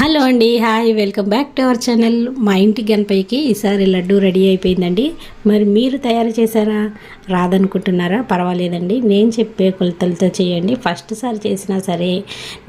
Hello అండి hi welcome back to our channel. మా ఇంటి గణపయ్యకి ఈసారి లడ్డు రెడీ అయిపోయిందండి. మరి మీరు తయారు చేశారా? రాదనుకుంటున్నారా? పర్వాలేదండి. నేను చెప్పే కొలతలతో చేయండి. ఫస్ట్ సారి చేసినా సరే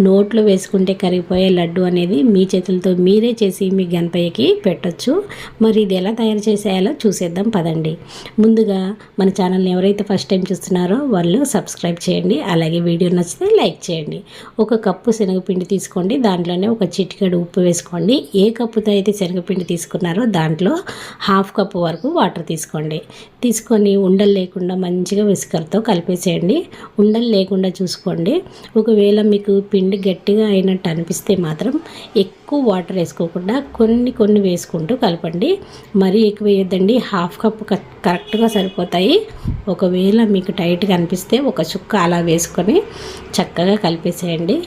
నోట్లో వేసుకుంటే కరిగిపోయే లడ్డు అనేది మీ చేతులతో మీరే చేసి మీ గణపయ్యకి పెట్టొచ్చు. మరి ఇది ఎలా తయారు చేసేయాలో చూసేద్దాం పదండి. ముందుగా మన ఛానల్ని ఎవరైతే ఫస్ట్ టైం చూస్తున్నారో వాళ్ళు సబ్స్క్రైబ్ చేయండి. అలాగే వీడియో నచ్చితే లైక్ చేయండి. ఒక కప్పు శనగపిండి తీసుకోండి. దాంట్లోనే ఒక చిటికెడు ఉప్పు వేసుకోండి. ఏ కప్పుతో అయితే శనగపిండి తీసుకున్నారో దాంట్లో హాఫ్ కప్పు వరకు వాటర్ తీసుకోండి. తీసుకొని ఉండలు లేకుండా మంచిగా విసుకర్తో కలిపేసేయండి. ఉండలు లేకుండా చూసుకోండి. ఒకవేళ మీకు పిండి గట్టిగా అయినట్టు అనిపిస్తే మాత్రం ఎక్కువ వాటర్ వేసుకోకుండా కొన్ని కొన్ని వేసుకుంటూ కలపండి. మరీ ఎక్కువ వేయొద్దండి. హాఫ్ కప్ కరెక్ట్గా సరిపోతాయి. ఒకవేళ మీకు టైట్గా అనిపిస్తే ఒక చుక్క అలా వేసుకొని చక్కగా కలిపేసేయండి.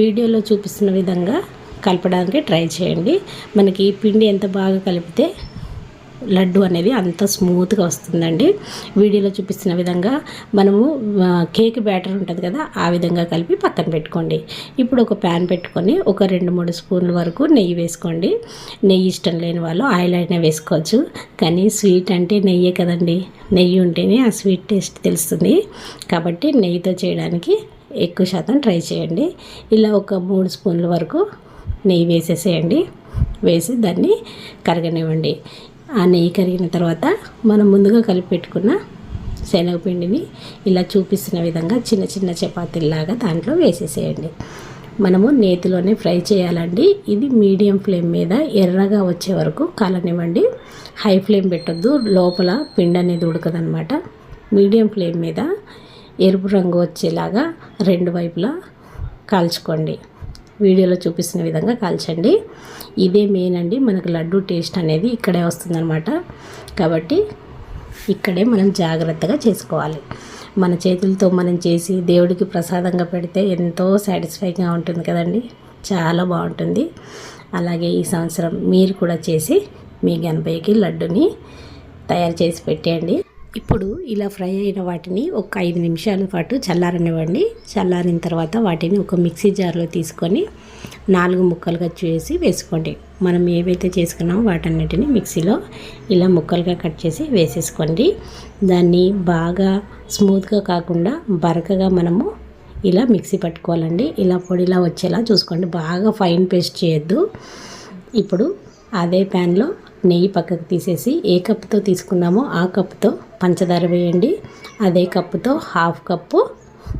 వీడియోలో చూపిస్తున్న విధంగా కలపడానికి ట్రై చేయండి. మనకి పిండి ఎంత బాగా కలిపితే లడ్డు అనేది అంత స్మూత్గా వస్తుందండి. వీడియోలో చూపిస్తున్న విధంగా మనము కేక్ బ్యాటర్ ఉంటుంది కదా ఆ విధంగా కలిపి పక్కన పెట్టుకోండి. ఇప్పుడు ఒక ప్యాన్ పెట్టుకొని ఒక రెండు మూడు స్పూన్ల వరకు నెయ్యి వేసుకోండి. నెయ్యి ఇష్టం లేని వాళ్ళు ఆయిల్ అయినా వేసుకోవచ్చు. కానీ స్వీట్ అంటే నెయ్యే కదండి. నెయ్యి ఉంటేనే ఆ స్వీట్ టేస్ట్ తెలుస్తుంది. కాబట్టి నెయ్యితో చేయడానికి ఎక్కువ శాతం ట్రై చేయండి. ఇలా ఒక మూడు స్పూన్ల వరకు నెయ్యి వేసేసేయండి. వేసి దాన్ని కరగనివ్వండి. ఆ నెయ్యి కరిగిన తర్వాత మనం ముందుగా కలిపి పెట్టుకున్న శనగపిండిని ఇలా చూపిస్తున్న విధంగా చిన్న చిన్న చపాతీలాగా దాంట్లో వేసేసేయండి. మనము నేతిలోనే ఫ్రై చేయాలండి. ఇది మీడియం ఫ్లేమ్ మీద ఎర్రగా వచ్చే వరకు కాలనివ్వండి. హై ఫ్లేమ్ పెట్టొద్దు. లోపల పిండి అనేది ఉడకదనమాట మీడియం ఫ్లేమ్ మీద ఎరుపు రంగు వచ్చేలాగా రెండు వైపులా కాల్చుకోండి. వీడియోలో చూపిస్తున్న విధంగా కాల్చండి. ఇదే మెయిన్ అండి. మనకు లడ్డు టేస్ట్ అనేది ఇక్కడే వస్తుందన్నమాట. కాబట్టి ఇక్కడే మనం జాగ్రత్తగా చేసుకోవాలి. మన చేతులతో మనం చేసి దేవుడికి ప్రసాదంగా పెడితే ఎంతో సాటిస్ఫైగా ఉంటుంది కదండి. చాలా బాగుంటుంది. అలాగే ఈ సంవత్సరం మీరు కూడా చేసి మీ గణపయ్యకి లడ్డుని తయారు చేసి పెట్టేయండి. ఇప్పుడు ఇలా ఫ్రై అయిన వాటిని ఒక ఐదు నిమిషాల పాటు చల్లారనివ్వండి. చల్లారిన తర్వాత వాటిని ఒక మిక్సీ జార్లో తీసుకొని నాలుగు ముక్కలుగా చేసి వేసుకోండి. మనం ఏవైతే చేసుకున్నామో వాటన్నిటిని మిక్సీలో ఇలా ముక్కలుగా కట్ చేసి వేసేసుకోండి. దాన్ని బాగా స్మూత్గా కాకుండా బరకగా మనము ఇలా మిక్సీ పట్టుకోవాలండి. ఇలా పొడిలా వచ్చేలా చూసుకోండి. బాగా ఫైన్ పేస్ట్ చేయొద్దు. ఇప్పుడు అదే ప్యాన్లో నెయ్యి పక్కకు తీసేసి ఏ కప్పుతో తీసుకున్నామో ఆ కప్పుతో పంచదార వేయండి. అదే కప్పుతో హాఫ్ కప్పు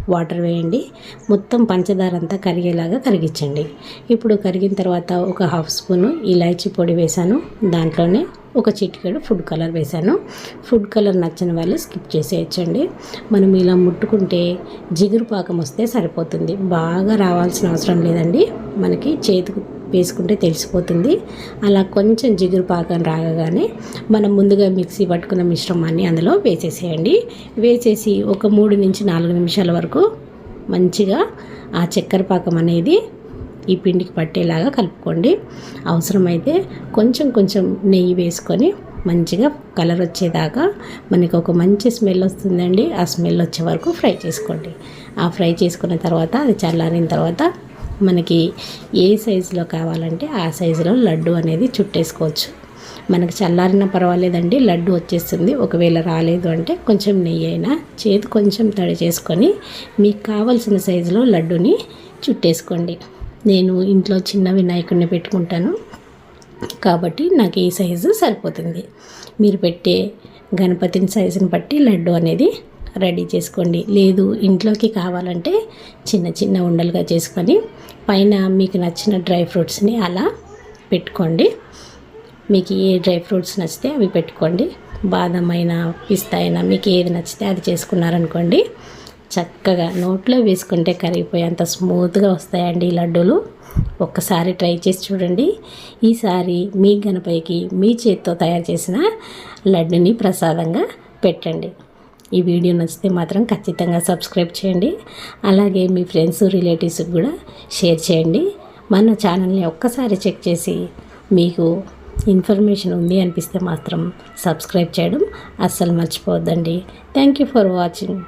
వాటర్ వేయండి. మొత్తం పంచదార అంతా కరిగేలాగా కరిగించండి. ఇప్పుడు కరిగిన తర్వాత ఒక హాఫ్ స్పూను ఇలాచీ పొడి వేశాను. దాంట్లోనే ఒక చిటికెడు ఫుడ్ కలర్ వేశాను. ఫుడ్ కలర్ నచ్చిన వాళ్ళు స్కిప్ చేసేయచ్చండి. మనం ఇలా ముట్టుకుంటే జిగురు పాకం వస్తే సరిపోతుంది. బాగా రావాల్సిన అవసరం లేదండి. మనకి చేతికి వేసుకుంటే తెలిసిపోతుంది. అలా కొంచెం జిగురు పాకం రాగానే మనం ముందుగా మిక్సీ పట్టుకున్న మిశ్రమాన్ని అందులో వేసేసేయండి. వేసేసి ఒక మూడు నుంచి నాలుగు నిమిషాల వరకు మంచిగా ఆ చక్కెర పాకం అనేది ఈ పిండికి పట్టేలాగా కలుపుకోండి. అవసరమైతే కొంచెం కొంచెం నెయ్యి వేసుకొని మంచిగా కలర్ వచ్చేదాకా మనకి ఒక మంచి స్మెల్ వస్తుందండి. ఆ స్మెల్ వచ్చే వరకు ఫ్రై చేసుకోండి. ఆ ఫ్రై చేసుకున్న తర్వాత అది చల్లారిన తర్వాత మనకి ఏ సైజులో కావాలంటే ఆ సైజులో లడ్డు అనేది చుట్టేసుకోవచ్చు. మనకు చల్లారిన పర్వాలేదండి లడ్డు వచ్చేస్తుంది. ఒకవేళ రాలేదు అంటే కొంచెం నెయ్యి అయినా చేతి కొంచెం తడి చేసుకొని మీకు కావాల్సిన సైజులో లడ్డుని చుట్టేసుకోండి. నేను ఇంట్లో చిన్న వినాయకుడిని పెట్టుకుంటాను. కాబట్టి నాకు ఈ సైజు సరిపోతుంది. మీరు పెట్టే గణపతిని సైజుని బట్టి లడ్డు అనేది రెడీ చేసుకోండి. లేదు ఇంట్లోకి కావాలంటే చిన్న చిన్న ఉండలుగా చేసుకొని పైన మీకు నచ్చిన డ్రై ఫ్రూట్స్ని అలా పెట్టుకోండి. మీకు ఏ డ్రై ఫ్రూట్స్ నచ్చితే అవి పెట్టుకోండి. బాదం అయినా పిస్తా అయినా మీకు ఏది నచ్చితే అది చేసుకున్నారనుకోండి చక్కగా నోట్లో వేసుకుంటే కరిగిపోయేంత స్మూత్గా వస్తాయండి ఈ లడ్డూలు. ఒక్కసారి ట్రై చేసి చూడండి. ఈసారి మీ గణపైకి మీ చేతితో తయారు చేసిన లడ్డుని ప్రసాదంగా పెట్టండి. ఈ వీడియో నచ్చితే మాత్రం ఖచ్చితంగా సబ్స్క్రైబ్ చేయండి. అలాగే మీ ఫ్రెండ్స్ రిలేటివ్స్కి కూడా షేర్ చేయండి. మన ఛానల్ని ఒక్కసారి చెక్ చేసి మీకు ఇన్ఫర్మేషన్ ఉంది అనిపిస్తే మాత్రం సబ్స్క్రైబ్ చేయడం అస్సలు మర్చిపోవద్దండి. Thank you for watching.